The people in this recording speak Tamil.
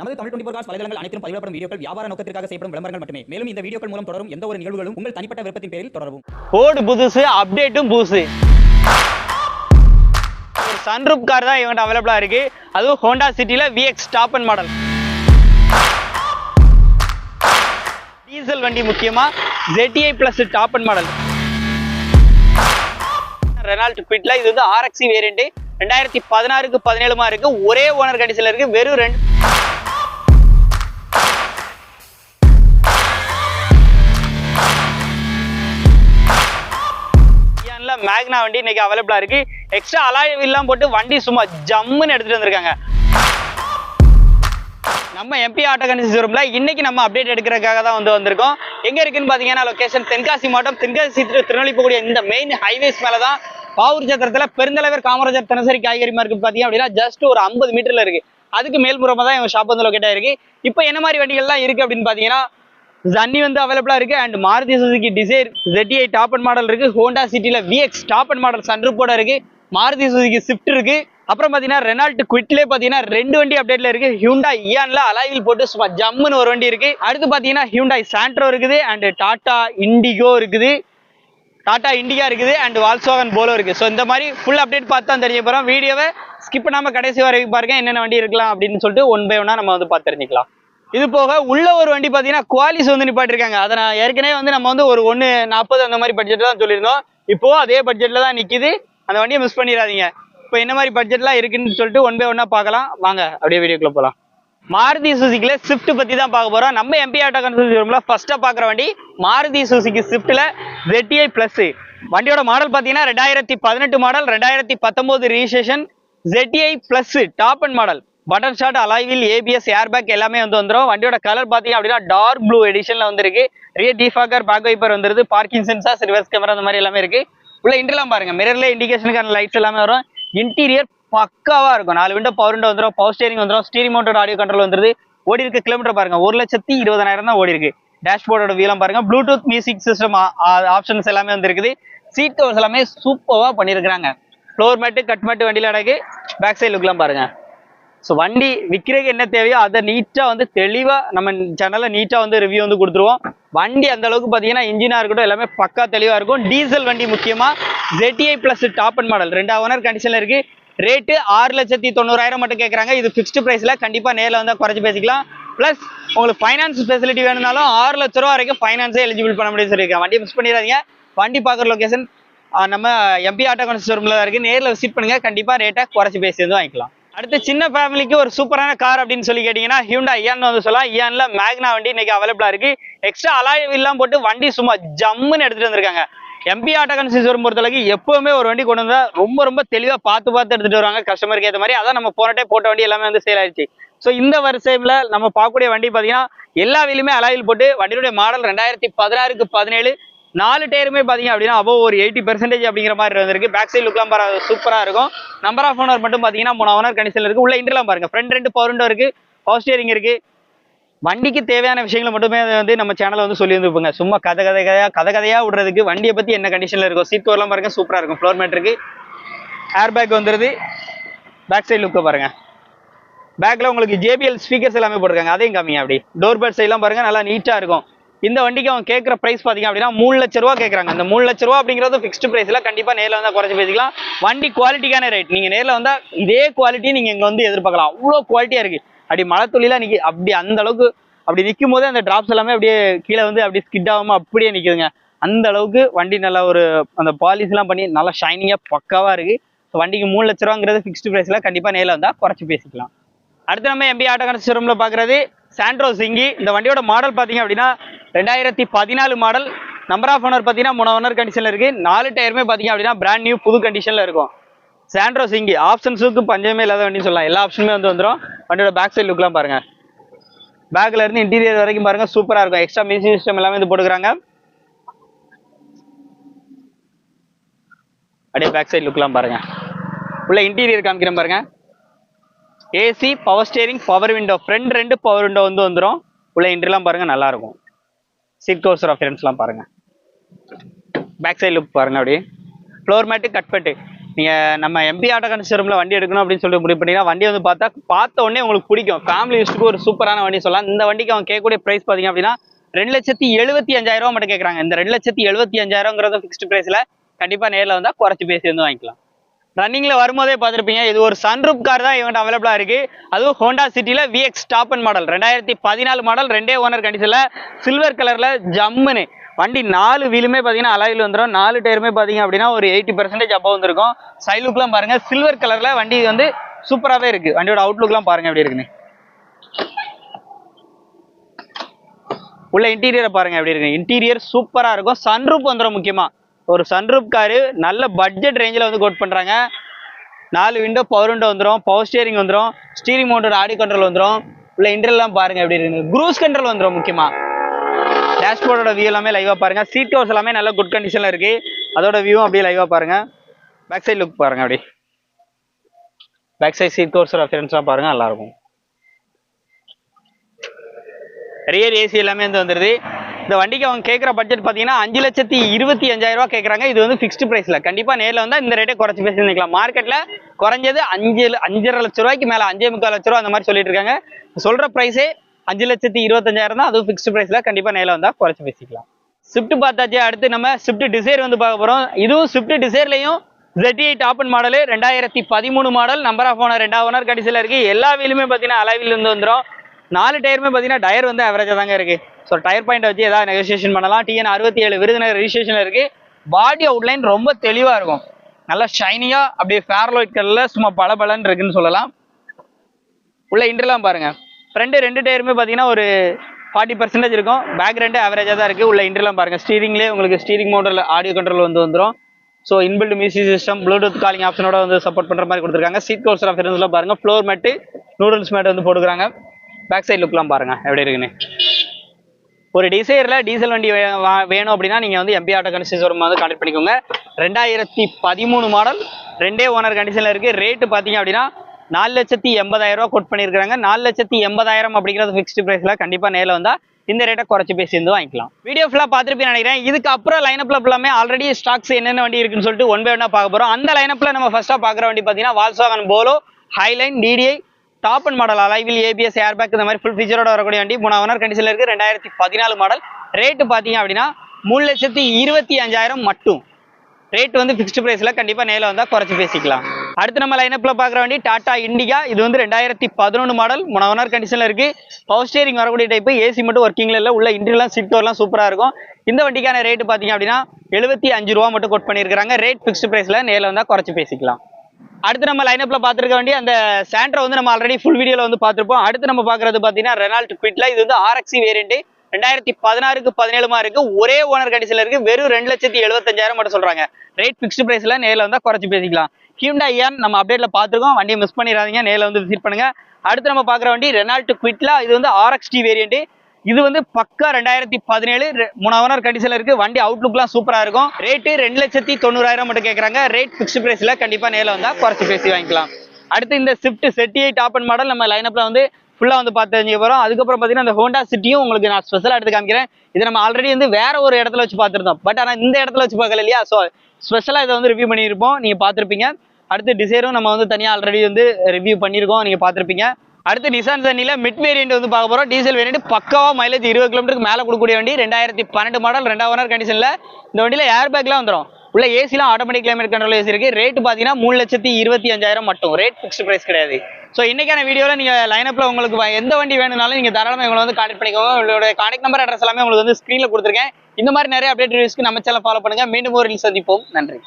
நமது தமிழ் டுவெண்டி ஃபோர் காஸ் வலைதளங்கள் அனைத்தும் பதிவிடப்படும் வீடியோக்கள் வியாபார நோக்கத்திற்காக செய்யப்படும் விளம்பரங்கள் மட்டுமே. மேலும் இந்த வீடியோக்கள் மூலம் தொடரும் எந்த ஒரு நிகழ்வுகளும் உங்கள் தனிப்பட்ட விருப்பத்தின் பேரில் தொடரவும். கோடு புதுசு அப்டேட்டும் புதுசு. ஒரு சன்ரூப் கார் தான் இவங்க அவைலபிளா இருக்கு. அதுவும் ஹோண்டா சிட்டில VX top end model diesel வண்டி முக்கியமா ZTI plus top end model Renault குவிட்ல இது வந்து ஆர்எக்ஸி வேரியண்ட் ரெண்டாயிரத்தி பதினாறுக்கு பதினேழுமா இருக்கு. ஒரே ஓனர் கண்டிஷன்ல இருக்கு. வெறும் ரெண்டு மேக்னா வண்டி இன்னைக்கு அவைலபிளா இருக்கு. எக்ஸ்ட்ரா அலாய் எல்லாம் போட்டு வண்டி சும்மா ஜம்முன்னு எடுத்துட்டு வந்திருக்காங்க. நம்ம எம்பி ஆட்டோ கண்டிஷன் ஷோரூம்ல இன்னைக்கு நம்ம அப்டேட் எடுக்கிறதுக்காக தான் வந்து வந்திருக்கோம். எங்க இருக்குன்னு பாத்தீங்கன்னா லொகேஷன் தென்காசி மாவட்டம் தென்காசி திருநெல்வேலி போகக்கூடிய இந்த மெயின் ஹைவேஸ் மேல தான் பாவூர் சத்திரத்துல பெருந்தலைவர் காமராஜர் தினசரி காய்கறி மார்க்கெட் பாத்தீங்க அப்படின்னா ஜஸ்ட் ஒரு ஐம்பது மீட்டர்ல இருக்கு. அதுக்கு மேல்புறமா தான் இவங்க ஷாப் வந்து லொக்கேட் ஆயிருக்கு. இப்போ என்ன மாதிரி வண்டிகள்லாம் இருக்கு அப்படின்னு பாத்தீங்கன்னா ஜன்னி வந்து அவைலபிளா இருக்கு. And Maruti Suzuki Dzire ZDI top end model இருக்கு. ஹோண்டா சிட்டில விஎக்ஸ் டாப் அண்ட் மாடல் சன்ரூப்போட இருக்கு. மாருதி சுசுகி ஸ்விஃப்ட் இருக்கு. அப்புறம் பாத்தீங்கன்னா ரெனால்ட் குவிட்லேயே பாத்தீங்கன்னா ரெண்டு வண்டி அப்டேட்ல இருக்கு. ஹியூண்டா இயான்ல அலாயில் போட்டு சும்மா ஜம்முன்னு ஒரு வண்டி இருக்கு. அடுத்து பாத்தீங்கன்னா ஹியூண்டாய் சாண்ட்ரோ இருக்குது. அண்ட் டாடா இண்டிகோ இருக்குது. டாடா இண்டிகா இருக்குது. அண்ட் வால்சோகன் போலோ இருக்கு. ஸோ இந்த மாதிரி ஃபுல் அப்டேட் பார்த்து தான் தெரிய போறோம். வீடியோவை ஸ்கிப் பண்ணாம கடைசி வரைக்கும் பாருங்க. என்னென்ன வண்டி இருக்கலாம் அப்படின்னு சொல்லிட்டு ஒன் பை ஒன்னா நம்ம வந்து பார்த்து தெரிஞ்சுக்கலாம். இது போக உள்ள ஒரு வண்டி பார்த்தீங்கன்னா குவாலிஸ் வந்து நிப்பாட்டிருக்காங்க. அதை நான் ஏற்கனவே வந்து நம்ம வந்து ஒரு ஒன்று நாற்பது அந்த மாதிரி பட்ஜெட்டில் தான் சொல்லியிருந்தோம். இப்போ அதே பட்ஜெட்டில் தான் நிற்கிது அந்த வண்டியை மிஸ் பண்ணிடாதீங்க. இப்போ என்ன மாதிரி பட்ஜெட்லாம் இருக்குன்னு சொல்லிட்டு ஒன் பை ஒன்னா பார்க்கலாம். வாங்க அப்படியே வீடியோக்குள்ள போகலாம் மாருதி சுசுக்கில ஸ்விஃப்ட் பத்தி தான் பார்க்க போறோம். நம்ம எம்பி ஆட்டோ கன்சூமர்ல ஃபர்ஸ்டா பார்க்குற வண்டி மாருதி சுசுகி ஸ்விஃப்ட்ல ஜெட்டிஐ பிளஸ் வண்டியோட மாடல் பார்த்தீங்கன்னா ரெண்டாயிரத்தி பதினெட்டு மாடல் ரெண்டாயிரத்தி பத்தொன்பது registration ZDI plus top end model button start alloy wheel ABS airbag எல்லாமே வந்து வந்துடும் வண்டியோட கலர் பார்த்தீங்க அப்படின்னா டார்க் ப்ளூ எடிஷனில் வந்துருக்கு. ரியர் டிஃபாக்கர் பேக் வைப்பர் வந்துருது. பார்க்கிங் சென்சார் ரிவர்ஸ் கேமரா அந்த மாதிரி எல்லாமே இருக்கு. உள்ள இன்டர்லாம் பாருங்க. மிரர்ல இண்டிகேஷனுக்கான லைட்ஸ் எல்லாமே வரும். இன்டீரியர் பக்காவா இருக்கும். நாலு விண்டோ பவர் விண்டோ வந்துடும் பவர் ஸ்டேரிங் வந்துடும் ஸ்டீரிங் மவுண்டட் ஆடியோ கண்ட்ரோல் வந்துருது. ஓடி இருக்க கிலோமீட்டர் பாருங்க. ஒரு லட்சத்தி இருபதாயிரம் தான் ஓடி இருக்கு. டேஷ்போர்டோட வீலம் பாருங்க. ப்ளூடூத் மியூசிக் சிஸ்டம் ஆப்ஷன்ஸ் எல்லாமே வந்துருக்குது. சீட் கவர்ஸ் எல்லாமே சூப்பராக பண்ணியிருக்கிறாங்க ஃப்ளோர் மேட்டு கட் மேட்டு வண்டியில் அடக்கு பேக் சைடு லுக்லாம் பாருங்க. ஸோ வண்டி விற்கிறதுக்கு என்ன தேவையோ அதை நீட்டாக வந்து தெளிவாக நம்ம சேனலில் நீட்டாக வந்து ரிவ்யூ வந்து கொடுத்துருவோம். வண்டி அந்த அளவுக்கு பார்த்தீங்கன்னா இன்ஜினாக இருக்கட்டும் எல்லாமே பக்கா தெளிவாக இருக்கும். டீசல் வண்டி முக்கியமாக ZDI plus top end model ரெண்டு ஓனர் கண்டிஷனில் இருக்குது ரேட்டு ஆறு லட்சத்தி தொண்ணூறாயிரம் மட்டும் கேட்குறாங்க இது ஃபிக்ஸ்டு ப்ரைஸில் கண்டிப்பாக நேரில் வந்தால் குறைச்சி பேசிக்கலாம். ப்ளஸ் உங்களுக்கு ஃபைனான்ஸ் ஃபெசிலிட்டி வேணும்னாலும் ஆறு லட்ச ரூபா வரைக்கும் ஃபைனான்ஸே எலிஜிபிள் பண்ண முடியும் சொல்லியிருக்கேன் வண்டி மிஸ் பண்ணிடாதீங்க. வண்டி பார்க்குற லொக்கேஷன் நம்ம எம்பி ஆட்டோ கன்ஸ்டோரூமில் தான் இருக்குது நேரில் விசிட் பண்ணுங்கள் கண்டிப்பாக ரேட்டை குறைச்சி பேசி வந்து வாங்கிக்கலாம். அடுத்து சின்ன ஃபேமிலிக்கு ஒரு சூப்பரான கார் அப்படின்னு சொல்லி கேட்டிங்கன்னா ஹியூண்டா இயான் வந்து சொல்லலாம். இயான்ல மேக்னா வண்டி இன்னைக்கு அவைலபிளா இருக்கு. எக்ஸ்ட்ரா அலாய் எல்லாம் போட்டு வண்டி சும்மா ஜம்முன்னு எடுத்துட்டு வந்திருக்காங்க. எம்பி ஆட்டோ பொறுத்த பொறுத்தளவுக்கு எப்பவுமே ஒரு வண்டி கொண்டு வந்தா ரொம்ப ரொம்ப தெளிவா பார்த்து பார்த்து எடுத்துட்டு வருவாங்க. கஸ்டமருக்கு ஏற்ற மாதிரி. அதான் நம்ம போன டைம் போட்ட வண்டி எல்லாமே வந்து சேல் ஆயிடுச்சு. ஸோ இந்த வருஷம்ல நம்ம பார்க்கக்கூடிய வண்டி பார்த்தீங்கன்னா எல்லா வீலுமே அலாயில் போட்டு வண்டியுடைய மாடல் ரெண்டாயிரத்தி பதினாறுக்கு பதினேழு நாலு டயருமே பார்த்தீங்க அப்படின்னா above ஒரு எயிட்டி பர்சன்டேஜ் அப்படிங்கிற மாதிரி இருந்திருக்கு. பேக் சைடு லுக்லாம் பாரு சூப்பராக இருக்கும். நம்பர் ஆஃப் ஓனர் மட்டும் பார்த்தீங்கன்னா மூணு ஓனர் கண்டிஷனில் இருக்குது உள்ள இன்டர்லாம் பாருங்க. ஃப்ரண்ட் ரெண்டு பவர் விண்டோ இருக்கு. பவர் ஸ்டியரிங் இருக்குது வண்டிக்கு தேவையான விஷயங்களை மட்டுமே அதை வந்து நம்ம சேனலில் வந்து சொல்லியிருந்துப்போங்க சும்மா கதை கதை கதையாக கதை கதையாக விடுறதுக்கு வண்டியை பற்றி என்ன கண்டிஷனில் இருக்கும்? சீட் கவர்லாம் பாருங்கள் சூப்பராக இருக்கும். ஃப்ளோர் மேட் ஏர் பேக் வந்துடுது பேக் சைடு லுக்கை பாருங்கள் பேக்கில் உங்களுக்கு ஜேபிஎல் ஸ்பீக்கர்ஸ் எல்லாமே போட்டிருக்காங்க. அதையும் கம்மியாக அப்படி. டோர் பேட் சைட்லாம் பாருங்கள் நல்லா நீட்டாக இருக்கும். இந்த வண்டிக்கு அவங்க கேட்குற ப்ரைஸ் பார்த்தீங்க அப்படின்னா மூணு லட்ச ரூபா கேட்குறாங்க அந்த மூணு லட்ச ரூபா அப்படிங்கிறது ஃபிக்ஸ்டு ப்ரைஸில் கண்டிப்பாக நேரில் வந்தால் குறைச்சி பேசிக்கலாம். வண்டி குவாலிட்டிக்கான ரேட் நீங்கள் நேரில் வந்தால் இதே குவாலிட்டியை நீங்கள் இங்கே வந்து எதிர்பார்க்கலாம். அவ்வளோ குவாலிட்டியாக இருக்குது அப்படி மழை துளிலாம் அப்படி அந்த அளவுக்கு அப்படி நிற்கும் போதே அந்த ட்ராப்ஸ் எல்லாமே அப்படியே கீழே வந்து அப்படியே ஸ்கிட் ஆகாமல் அப்படியே நிற்குதுங்க அந்த அளவுக்கு வண்டி நல்லா ஒரு அந்த பாலிஷ் பண்ணி நல்லா ஷைனிங்காக பக்காவாக இருக்குது ஸோ வண்டிக்கு மூணு லட்ச ரூபாங்கிறது ஃபிக்ஸ்டு ப்ரைஸில் கண்டிப்பாக நேரில் வந்தால் குறைச்சி பேசிக்கலாம். அடுத்து நம்ம எம்பி ஆட்டோ கன்ஸ்டரூம்ல பார்க்குறது சாண்ட்ரோ சிங்கி இந்த வண்டியோட மாடல் பார்த்தீங்க அப்படின்னா ரெண்டாயிரத்தி பதினாலு மாடல் நம்பர் ஆஃப் ஓனர் பார்த்தீங்கன்னா மூணு ஓனர் கண்டிஷனில் இருக்குது நாலு டயருமே பார்த்தீங்க அப்படின்னா பிராண்ட் நியூ புது கண்டிஷனில் இருக்கும். சாண்ட்ரோ சிங்கி ஆப்ஷன்ஸுக்கு பஞ்சமே இல்லாத வண்டி சொல்லலாம். எல்லா ஆப்ஷனுமே வந்து வந்துடும் வண்டியோட பேக் சைடு லுக்லாம் பாருங்கள் பேக்கில் இருந்து இன்டீரியர் வரைக்கும் பாருங்கள் சூப்பராக இருக்கும். எக்ஸ்ட்ரா மியூசிக் சிஸ்டம் எல்லாமே வந்து போட்டுக்கிறாங்க. அப்படியே பேக் சைடு லுக்லாம் பாருங்கள் உள்ள இன்டீரியர் காமிக்கிறேன் பாருங்கள் AC power steering power window front ரெண்டு பவர் விண்டோ வந்து வந்துடும் உள்ள இன்டர்லாம் பாருங்கள் நல்லாயிருக்கும் சீட் கோர்ஸ் ரெஃபரன்ஸ்லாம் பாருங்கள் பேக் சைடு லுக் பாருங்கள் அப்படியே. ஃப்ளோர் மேட்டு கட்பெட்டு நீங்கள் நம்ம எம்பி ஆட்டோ கன்சிடரமில் வண்டி எடுக்கணும் அப்படின்னு சொல்லிட்டு முடிவு பண்ணிங்கன்னா வண்டி வந்து பார்த்தா பார்த்த உடனே உங்களுக்கு பிடிக்கும். ஃபேமிலி யூஸ்க்கு ஒரு சூப்பரான வண்டி சொல்லலாம். இந்த வண்டிக்கு அவங்க கேட்கக்கூடிய ப்ரைஸ் பார்த்தீங்க அப்படின்னா ரெண்டு லட்சத்தி எழுபத்தி அஞ்சாயிரம் ரூபா மட்டும் கேட்குறாங்க. இந்த ரெண்டு லட்சத்தி எழுபத்தி அஞ்சாயிரங்கிறது ஃபிக்ஸ்டு ப்ரைஸில் கண்டிப்பாக நேரில் வந்தால் குறைச்சி பேசி வந்து வாங்கிக்கலாம். ரன்னிங்கில் வரும்போதே பார்த்துருப்பீங்க. இது ஒரு சன்ரூப் கார் தான் இவங்க அவைலபிளாக இருக்குது அதுவும் ஹோண்டா சிட்டியில் விஎக்ஸ் டாப் அண்ட் மாடல் ரெண்டாயிரத்தி பதினாலு மாடல் ரெண்டே ஓனர் கண்டிஷனில் சில்வர் கலரில் ஜம்முன்னு. வண்டி நாலு வீலுமே பார்த்தீங்கன்னா அலாயில் வந்துடும் நாலு டயருமே பார்த்தீங்க அப்படின்னா ஒரு எயிட்டி பர்சன்டேஜ் அப்போ வந்துருக்கும். சைட் பாருங்கள் சில்வர் கலரில் வண்டி வந்து சூப்பராகவே இருக்குது வண்டியோட அவுட்லுக்லாம் பாருங்கள் எப்படி இருக்குன்னு. உள்ள இன்டீரியரை பாருங்கள் எப்படி இருக்கு இன்டீரியர் சூப்பராக இருக்கும். சன்ரூப் வந்துடும் முக்கியமாக ஒரு சன்ரூப் காரு நல்ல பட்ஜெட் ரேஞ்சில் வந்து கோட் பண்ணுறாங்க நாலு விண்டோ பவர் விண்டோ வந்துடும் பவர் ஸ்டியரிங் வந்துடும் ஸ்டீரிங் மவுண்டட் ஆடி கண்ட்ரோல் வந்துடும் உள்ள இன்டர்லாம் பாருங்க எப்படி இருக்கு. க்ரூஸ் கண்ட்ரோல் வந்துடும் முக்கியமாக டேஷ்போர்டோட வியூ எல்லாமே லைவாக பாருங்கள் சீட் கவர்ஸ் எல்லாமே நல்ல குட் கண்டிஷனில் இருக்குது அதோட வியூவும் அப்படியே லைவாக பாருங்கள் பேக் சைட் லுக் பாருங்கள் அப்படி பேக் சைடு சீட் கவர்ஸ் ரெஃபரன்ஸ்லாம் பாருங்கள் நல்லாயிருக்கும் ரியர் ஏசி எல்லாமே வந்து வந்துடுது இந்த வண்டிக்கு அவங்க கேட்குற பட்ஜெட் பார்த்தீங்கன்னா அஞ்சு லட்சத்தி இருபத்தி அஞ்சாயிரம் ரூபா கேட்குறாங்க இது வந்து ஃபிக்ஸ்டு ப்ரைஸில் கண்டிப்பாக நேரில் வந்தால் இந்த ரேட்டை குறைச்சி பேசிக்கலாம் மார்க்கெட்டில் குறைஞ்சது அஞ்சு அஞ்சரை லட்ச ரூபாய்க்கு மேலே அஞ்சே முக்கால் லட்ச ரூபா அந்த மாதிரி சொல்லிட்டு இருக்காங்க. சொல்கிற ப்ரைஸே அஞ்சு லட்சத்தி இருபத்தஞ்சாயிரம் தான். அதுவும் ஃபிக்ஸ்டு ப்ரைஸில் கண்டிப்பாக நேரில் வந்தால் குறைச்சி பேசிக்கலாம். ஸ்விஃப்ட் பார்த்தாச்சு. அடுத்து நம்ம ஸ்விஃப்ட் டிசைர் வந்து பார்க்க போகிறோம் இதுவும் ஸ்விஃப்ட் டிசைர்லையும் ZTI டாப் அண்ட் மாடலு ரெண்டாயிரத்தி பதிமூணு மாடல் நம்பர் ஆஃப் ஓனர் ரெண்டாவது ஓனர் கடைசியில் இருக்கு. எல்லா வீலுமே பார்த்தீங்கன்னா அலைவில் இருந்து வந்துடும் நாலு டயருமே பார்த்தீங்கன்னா டயர் வந்து அவரேஜாக தாங்க இருக்கு. ஸோ டயர் பாயிண்ட் வச்சு ஏதாவது நெகோசியேஷன் பண்ணலாம். டிஎன் அறுபத்தி ஏழு விருதுநகர் ரெஜிஸ்ட்ரேஷன் இருக்கு. பாடி அவுட்லைன் ரொம்ப தெளிவாக இருக்கும். நல்லா ஷைனியாக அப்படியே ஃபேர்லைட் கலரில் சும்மா பளபளன்னு இருக்குன்னு சொல்லலாம். உள்ள இன்டர்லாம் பாருங்க. ஃப்ரெண்டு ரெண்டு டயருமே பார்த்தீங்கன்னா ஒரு ஃபார்ட்டி பர்சன்டேஜ் இருக்கும். பேக் ரெண்டு ஆவரேஜாக தான் இருக்குது உள்ள இன்டர்லாம் பாருங்க. ஸ்டீரிங்லேயே உங்களுக்கு ஸ்டீரிங் மோட்டரில் ஆடியோ கண்ட்ரோல் வந்து வந்துடும் so inbuilt music system Bluetooth calling ஆப்ஷனோட வந்து சப்போர்ட் பண்ணுற மாதிரி கொடுத்துருக்காங்க. சீட் கவர்ஸ் ரெஃபரன்ஸ்லாம் பாருங்கள் ஃப்ளோர் மேட்டு நூடுல்ஸ் மேட் வந்து போட்டுக்கிறாங்க. பேக் சைட் லுக்லாம் பாருங்க எப்படி இருக்குன்னு. ஒரு டிசைரில் டீசல் வண்டி வேணும் அப்படின்னா நீங்கள் வந்து எம்பி ஆட்டோ கண்டிஷன் ஷோரூம் வந்து கான்டெக்ட் பண்ணிக்கோங்க. ரெண்டாயிரத்தி பதிமூணு மாடல் ரெண்டே ஓனர் கண்டிஷனில் இருக்குது ரேட்டு பார்த்தீங்க அப்படின்னா நாலு லட்சத்தி எண்பதாயிரம் கோட் கொட் பண்ணியிருக்காங்க நாலு லட்சத்தி எண்பதாயிரம் அப்படிங்கிறது ஃபிக்ஸ்டு ப்ரைஸில் கண்டிப்பாக நேரில் வந்தால் இந்த ரேட்டை குறைச்சி பேசி இருந்து வாங்கிக்கலாம். வீடியோ ஃபுல்லாக பார்த்துருப்பீங்கன்னு நினைக்கிறேன். இதுக்கப்புறம் லைனப்பில் ஃபுல்லாமே ஆல்ரெடி ஸ்டாக்ஸ் என்னென்ன வண்டி இருக்குன்னு சொல்லிட்டு ஒன் பை ஒன்னாக பார்க்க போகிறோம் அந்த லைனப்பில் நம்ம ஃபஸ்ட்டாக பார்க்குற வண்டி பார்த்தீங்கன்னா Volkswagen Polo Highline TDI top end model alloy wheel ABS airbag இந்த மாதிரி ஃபுல் ஃபீச்சரோட வரக்கூடிய வண்டி மூணு ஓனர் கண்டிஷனில் இருக்குது ரெண்டாயிரத்தி பதினாலு மாடல் ரேட்டு பார்த்தீங்க அப்படின்னா மூணு லட்சத்தி இருபத்தி அஞ்சாயிரம் மட்டும். ரேட் வந்து ஃபிக்ஸ்டு ப்ரைஸில் கண்டிப்பாக நேரில் வந்தால் குறைச்சி பேசிக்கலாம். அடுத்து நம்ம லைனப்பில் பார்க்குற வண்டி டாடா இண்டிகா இது வந்து ரெண்டாயிரத்தி பதினொன்று மாடல் மூணு ஓனர் கண்டிஷனில் இருக்குது பவர் ஸ்டியரிங் வரக்கூடிய டைப்பு ஏசி மட்டும் ஒர்க்கிங்கில் இல்லை உள்ள இன்டர்லாம் சீட் கவர்லாம் சூப்பராக இருக்கும். இந்த வண்டிக்கான ரேட்டு பார்த்தீங்க அப்படின்னா எழுபத்தி அஞ்சு ரூபா மட்டும் கோட் பண்ணியிருக்கிறாங்க. ரேட் ஃபிக்ஸ்டு ப்ரைஸில் நேரில் வந்தால் குறைச்சி பேசிக்கலாம். அடுத்து நம்ம லைனப்ல பார்த்துருக்க வேண்டிய அந்த சாண்ட்ரோ வந்து நம்ம ஆல்ரெடி ஃபுல் வீடியோல வந்து பார்த்துருப்போம். அடுத்து நம்ம பார்க்கறது பார்த்தீங்கன்னா ரெனால்ட் குவிட்ல இது வந்து ஆர்எக்ஸி வேரியன்ட் ரெண்டாயிரத்தி பதினாறுக்கு பதினேழுமா இருக்கு ஒரே ஓனர் கண்டிஷன்ல இருக்கு. வெறும் ரெண்டு லட்சத்தி எழுபத்தஞ்சாயிரம் மட்டும் சொல்றாங்க. ரேட் ஃபிக்ஸ்டு பிரைஸ்ல நேரில் வந்தா குறைச்சு பேசிக்கலாம். ஹியூண்டா ஏன் நம்ம அப்டேட்ல பார்த்துருக்கோம். வண்டியை மிஸ் பண்ணிடாதீங்க. நேரில் வந்து விசிட் பண்ணுங்க. அடுத்து நம்ம பார்க்குற வண்டி ரெனால்ட் குவிட்லா இது வந்து ஆர்எக்ஸ்டி வேரியன்ட் இது வந்து பக்கா ரெண்டாயிரத்தி பதினேழு மூணு ஓனர் கண்டிஷன்ல இருக்கு. வண்டி அவுட்லுக்லாம் சூப்பரா இருக்கும். ரேட்டு ரெண்டு லட்சத்தி தொண்ணூறாயிரம் மட்டும் கேட்கறாங்க ரேட் ஃபிக்ஸ்டு பிரைஸ்ல கண்டிப்பா நேரில் வந்தா குறைச்சி பேசி வாங்கிக்கலாம். அடுத்து இந்த Swift ZDI top end model நம்ம லைனப்ல வந்து ஃபுல்லா வந்து பார்த்து தெரிஞ்சுக்க போறோம். அதுக்கப்புறம் பார்த்தீங்கன்னா இந்த ஹோண்டா சிட்டியும் உங்களுக்கு நான் ஸ்பெஷலாக எடுத்து காமிக்கிறேன். இதை நம்ம ஆல்ரெடி வந்து வேற ஒரு இடத்துல வச்சு பார்த்துருந்தோம். பட் ஆனால் இந்த இடத்துல வச்சு பார்க்கல இல்லையா? ஸோ ஸ்பெஷலாக இதை வந்து ரிவ்யூ பண்ணியிருப்போம். நீங்க பார்த்துருப்பீங்க. அடுத்து டிசைரும் நம்ம வந்து தனியாக ஆல்ரெடி வந்து ரிவ்யூ பண்ணியிருக்கோம். நீங்கள் பார்த்துருப்பீங்க. அடுத்து நிசான் சன்னியில் மிட் வேரியன்ட் வந்து பார்க்க போறோம். டீசல் வேரியன்ட் பக்காவா மைலேஜ் இருபது கிலோமீட்டருக்கு மேல கொடுக்கக்கூடிய வண்டி. ரெண்டாயிரத்தி பன்னெண்டு மாடல் ரெண்டாவது ஓனர் கண்டிஷன்ல இந்த வண்டியில ஏர் பேக்லாம் வந்துடும் உள்ள ஏசிலாம் ஆட்டோமேட்டிக் கிளைமேட் கண்ட்ரோல் ஏசி இருக்கு. ரேட் பாத்தீங்கன்னா மூணு லட்சத்தி இருபத்தி அஞ்சாயிரம் மட்டும். ரேட் ஃபிக்ஸ்ட் பிரைஸ் கிடையாது. ஸோ இன்னைக்கான வீடியோவில் நீங்கள் லைனப்பில் உங்களுக்கு எந்த வண்டி வேணும்னாலும் நீங்கள் தாராளமாக எங்களை வந்து கான்டெக்ட் பண்ணிக்கோங்க. உங்களோட கான்டெக்ட் நம்பர் அட்ரஸ் எல்லாமே உங்களுக்கு வந்து ஸ்க்ரீனில் கொடுத்துருக்கேன். இந்த மாதிரி நிறைய அப்டேட் ரிவ்யூஸ்க்கு நம்ம சேனல் ஃபாலோ பண்ணுங்க. மீண்டும் ஒரு சந்திப்போம். நன்றி.